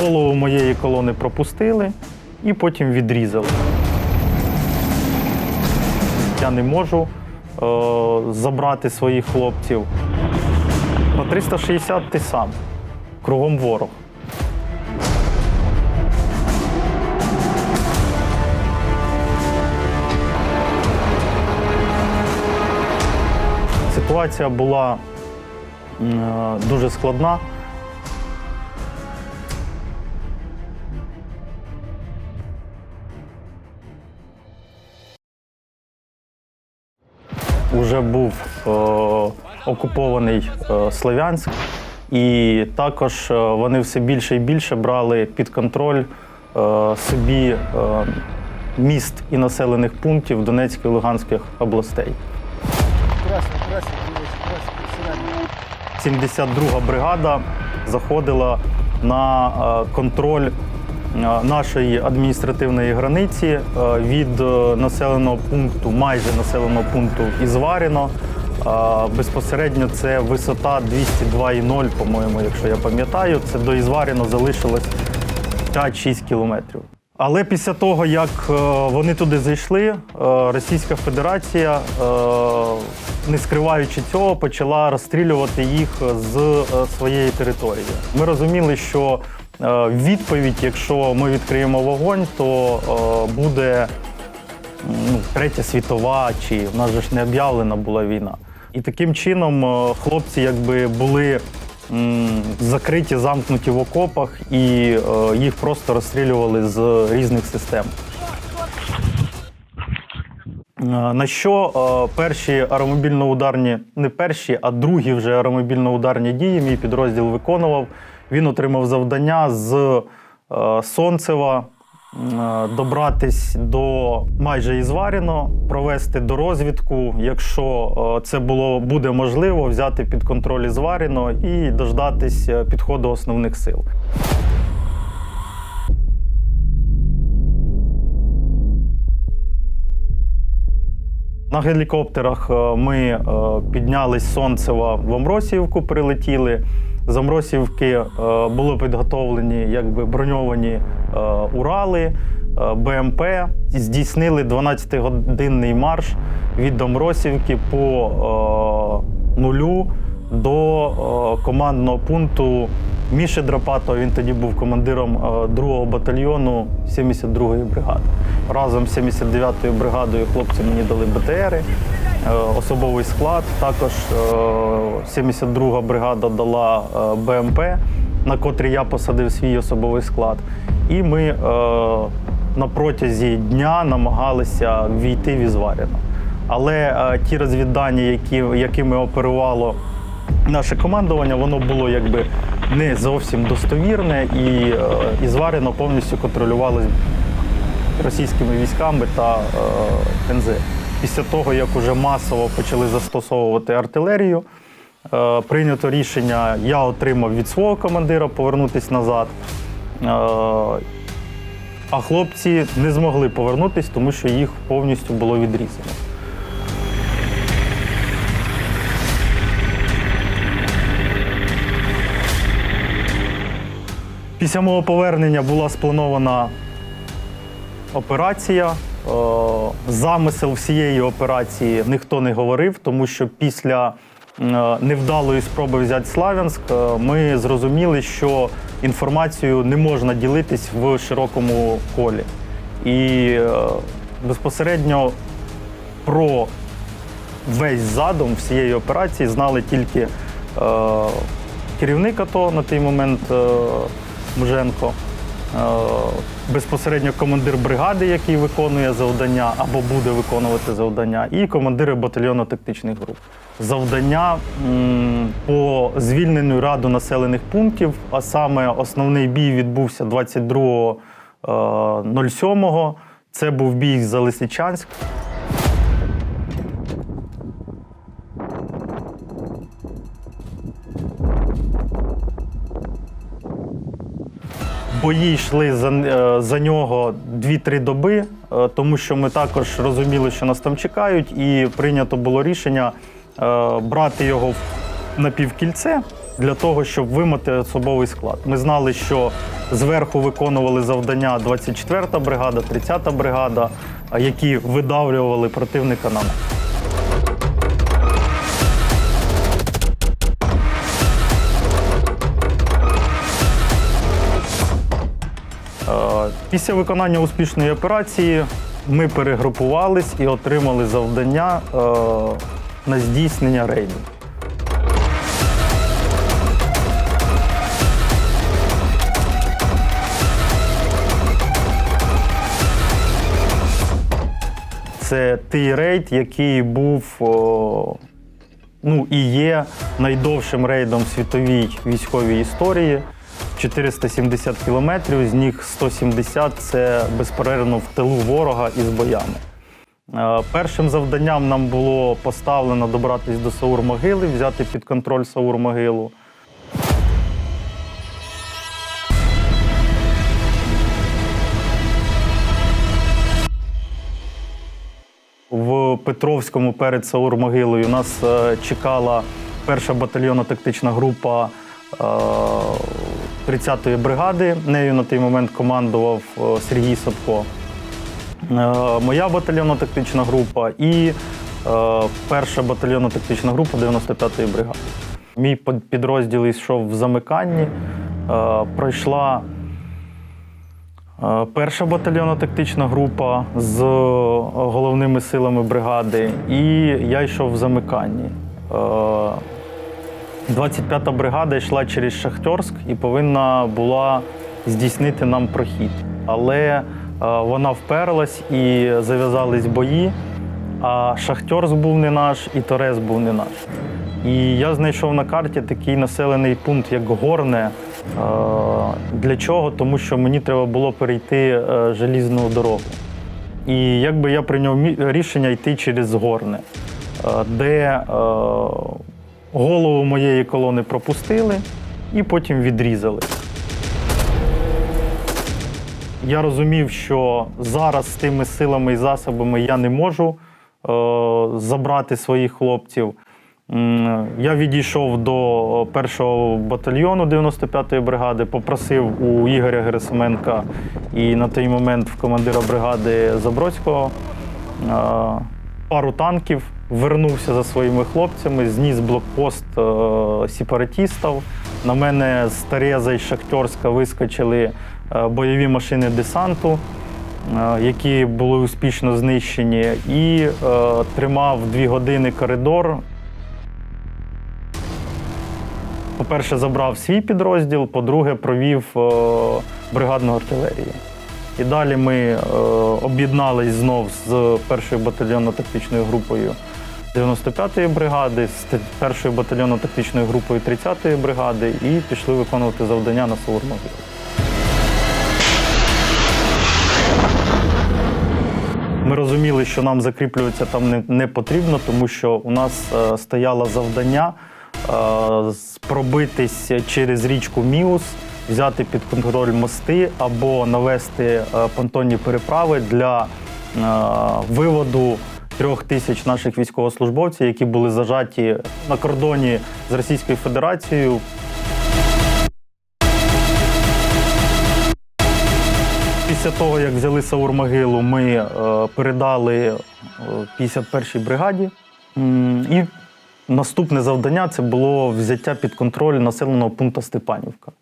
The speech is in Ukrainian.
Голову моєї колони пропустили і потім відрізали. Я не можу е, забрати своїх хлопців. На 360 ти сам. Кругом ворог. Ситуація була е, дуже складна. Уже був е, окупований е, Слов'янськ, і також е, вони все більше і більше брали під контроль е, собі е, міст і населених пунктів Донецької і Луганських областей. Красно, красно, дивись, красно, сирена. 72 бригада заходила на контроль нашої адміністративної границі е, від е, населеного пункту, майже населеного пункту Ізваріно. Е, Безпосередньо це висота 202,0, по-моєму, якщо я пам'ятаю. Це до Ізваріно залишилось 5-6 кілометрів. Але після того, як е, вони туди зайшли, е, Російська Федерація, е, не скриваючи цього, почала розстрілювати їх з е, своєї території. Ми розуміли, що е, відповідь, якщо ми відкриємо вогонь, то е, буде ну, третя світова, чи в нас же ж не об'явлена була війна. І таким чином е, хлопці якби були закриті, замкнуті в окопах, і е, їх просто розстрілювали з різних систем. Е, На що е, перші аеромобільно-ударні, не перші, а другі вже аеромобільно-ударні дії мій підрозділ виконував. Він отримав завдання з е, Сонцева е, добратись до майже Ізваріно, провести до розвідку, якщо е, це було буде можливо, взяти під контроль Ізваріно і дождатись підходу основних сил. На гелікоптерах ми піднялись Сонцева в Амросіївку, прилетіли. З Амросіївки е, були підготовлені якби броньовані е, Урали, е, БМП. Здійснили 12-годинний марш від Амросіївки по нулю до командного пункту Міші Драпатова. Він тоді був командиром 2-го батальйону 72-ї бригади. Разом з 79-ю бригадою хлопці мені дали БТРи, особовий склад. Також е, 72-га бригада дала е, БМП, на котрій я посадив свій особовий склад. І ми е, на протязі дня намагалися війти в Ізваріно. Але е, ті розвіддані, які, якими оперувало наше командування, воно було якби не зовсім достовірне, і е, Ізваріно повністю контролювалось російськими військами та е, НЗ. Після того, як уже масово почали застосовувати артилерію, е, прийнято рішення, я отримав від свого командира повернутися назад. Е, а хлопці не змогли повернутися, тому що їх повністю було відрізано. Після мого повернення була спланована операція. Е, Замисел всієї операції ніхто не говорив, тому що після е, невдалої спроби взяти Славянськ е, ми зрозуміли, що інформацією не можна ділитись в широкому колі. І безпосередньо про весь задум всієї операції знали тільки керівник АТО на той момент Муженко, безпосередньо командир бригади, який виконує завдання або буде виконувати завдання, і командири батальйону тактичних груп. Завдання по звільненню раду населених пунктів, а саме основний бій відбувся 22.07. Це був бій за Лисичанськ. Бої йшли за, е, за нього 2-3 доби, е, тому що ми також розуміли, що нас там чекають, і прийнято було рішення е, брати його в напівкільце, для того, щоб вимити особовий склад. Ми знали, що зверху виконували завдання 24-та бригада, 30-та бригада, які видавлювали противника на нас. Після виконання успішної операції ми перегрупувались і отримали завдання е, на здійснення рейду. Це той рейд, який був о, ну, і є найдовшим рейдом в світовій військовій історії. 470 кілометрів, з них 170 це безперервно в тилу ворога із боями. Е, Першим завданням нам було поставлено добратися до Саур-Могили, взяти під контроль Саур-Могилу. В Петровському перед Саур-Могилою нас е, чекала перша батальйонна тактична група е, 30-ї бригади. Нею на той момент командував е, Сергій Садко. Е, Моя батальйонна тактична група і е, перша батальйонна тактична група 95-ї бригади. Мій підрозділ йшов в замиканні. Пройшла Перша батальйонна тактична група з головними силами бригади, і я йшов в замиканні. Е, 25-та бригада йшла через Шахтьорськ і повинна була здійснити нам прохід. Але е, вона вперлась і зав'язались бої. А Шахтьорськ був не наш, і Торез був не наш. І я знайшов на карті такий населений пункт, як Горне. Е, Для чого? Тому що мені треба було перейти желізну дорогу. І якби я прийняв рішення йти через Горне, е, де голову моєї колони пропустили і потім відрізали. Я розумів, що зараз з тими силами і засобами я не можу е, забрати своїх хлопців. Я відійшов до першого батальйону 95-ї бригади, попросив у Ігоря Герасименка і на той момент в командира бригади Забродського е, пару танків, вернувся за своїми хлопцями, зніс блокпост е, сепаратістів. На мене з Тереза і Шахтьорська вискочили е, бойові машини десанту, е, які були успішно знищені, і е, тримав дві години коридор. По-перше, забрав свій підрозділ, по-друге, провів е, бригадну артилерію. І далі ми е, об'єднались знов з першою батальйонно-тактичною групою 95-ї бригади, з те- першою батальйонно-тактичною групою 30-ї бригади і пішли виконувати завдання на Саур-Могилу. Ми розуміли, що нам закріплюватися там не, не потрібно, тому що у нас е, стояло завдання е, пробитись через річку Міус, взяти під контроль мости або навести е, понтонні переправи для е, виводу трьох тисяч наших військовослужбовців, які були зажаті на кордоні з Російською Федерацією Після того, як взяли Саур-Могилу, ми е, передали е, 51-й бригаді. І наступне завдання це було взяття під контроль населеного пункту Степанівка.